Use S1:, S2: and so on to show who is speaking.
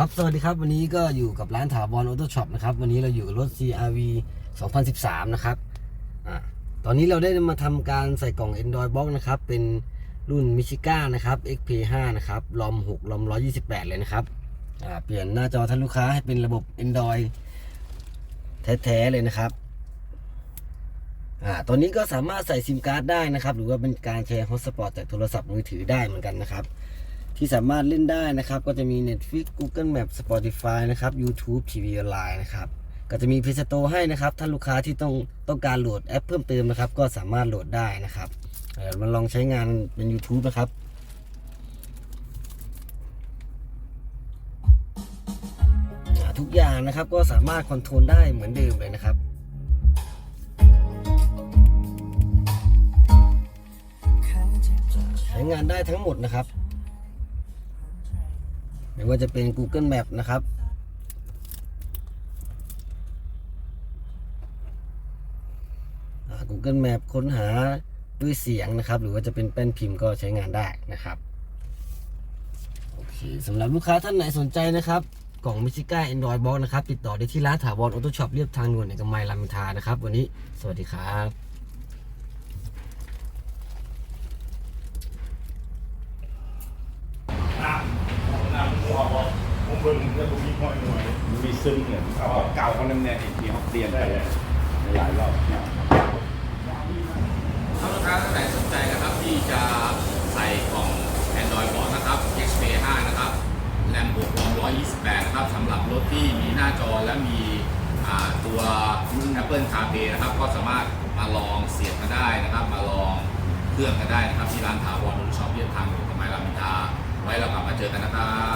S1: ครับ สวัสดีครับ วันนี้ก็อยู่กับร้านถาวรออโต้ช็อปนะครับ วันนี้เราอยู่กับรถ CRV 2013 นะครับอตอนนี้เราได้มาทำการใส่กล่อง Android Box นะครับ เป็นรุ่นมิชิก้านะครับ XP5 นะครับ ลอม 6 ลอม 128 เลยนะครับ เปลี่ยนหน้าจอท่านลูกค้าให้เป็นระบบ Android แท้ๆเลยนะครับอตอนนี้ก็สามารถใส่ซิมการ์ดได้นะครับ หรือว่าเป็นการแชร์ฮอตสปอตจากโทรศัพท์มือถือได้เหมือนกันนะครับ ที่สามารถเล่นได้นะครับ ก็จะมี Netflix Google Map Spotify นะครับ YouTube TV ออนไลน์นะครับก็จะมี Play Store ให้นะครับ ถ้าลูกค้าที่ต้องต้องการโหลดแอปเพิ่มเติมนะครับ ก็สามารถโหลดได้นะครับเดี๋ยวมาลองใช้งานเป็น YouTube นะครับทุกอย่างนะครับก็สามารถคอนโทรลได้เหมือนเดิมเลยนะครับใช้งานได้ทั้งหมดนะครับ ไม่ว่าจะเป็น Google Map นะครับอ่า Google Map ค้นหาด้วยเสียงนะครับ หรือว่าจะเป็นแป้นพิมพ์ก็ใช้งานได้นะครับโอเคสำหรับลูกค้าท่านไหนสนใจนะครับ กล่องมิชิก้า Android Box นะครับ ติดต่อได้ที่ร้านถาวรออโต้ช็อปเรียบทางด่วนเอกมัยรามอินทรานะครับ วันนี้สวัสดีครับ
S2: ผมเบิ่งแล้วผมมีห้อยหน่อย
S3: มีซึ้งเนี่ยเอาเก่าคนนั้นเนี่ยที่เขาเปลี่ยนไปหลายรอบ
S4: ถ้าลูกค้าท่านไหนสนใจนะครับ ที่จะใส่กล่อง Android Box นะครับ XP 5นะครับแรม6รอม128 นะครับสำหรับรถที่มีหน้าจอและมีตัว Apple CarPlay นะครับ ก็สามารถมาลองเสียบกันได้นะครับ มาลองเครื่องกันได้นะครับ ที่ร้านถาวรรถช็อปเรียบทางหลวงกำไมรามอินทราไว้เรากลับมาเจอกันนะครับ